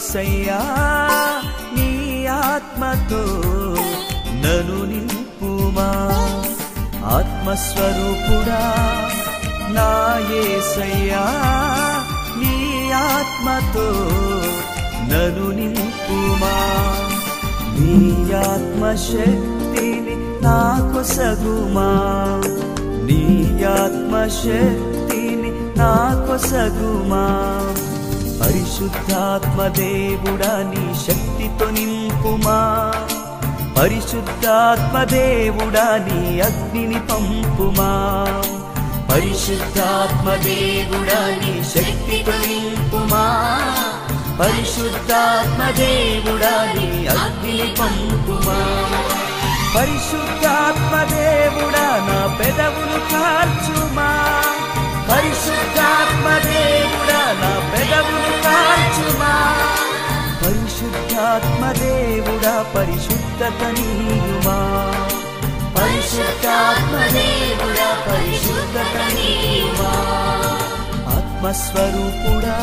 ఏసయ్యా నీ ఆత్మతో నను నింపుమా. ఆత్మస్వరూపుడా నా ఏసయ్యా నీ ఆత్మతో నను నింపుమా. నీ ఆత్మశక్తిని నాకు సగుమా. నీ ఆత్మశక్తిని నాకు సగుమా. పరిశుద్ధాత్మదేవుడా నీ శక్తితో నింపుమా పరిశుద్ధాత్మదేవుడా నీ అగ్నిని పంపుమా? పరిశుద్ధాత్మదేవుడా నీ శక్తితో నింపుమా పరిశుద్ధాత్మదేవుడా నీ అగ్నిని పంపుమా? పరిశుద్ధాత్మదే పరిశుద్ధాత్మ దేవుడా పరిశుద్ధత నీయుమా. పరిశుద్ధాత్మ దేవుడా పరిశుద్ధత నీయుమా. ఆత్మస్వరూపుడా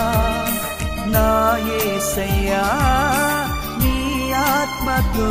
నా నీ ఆత్మతో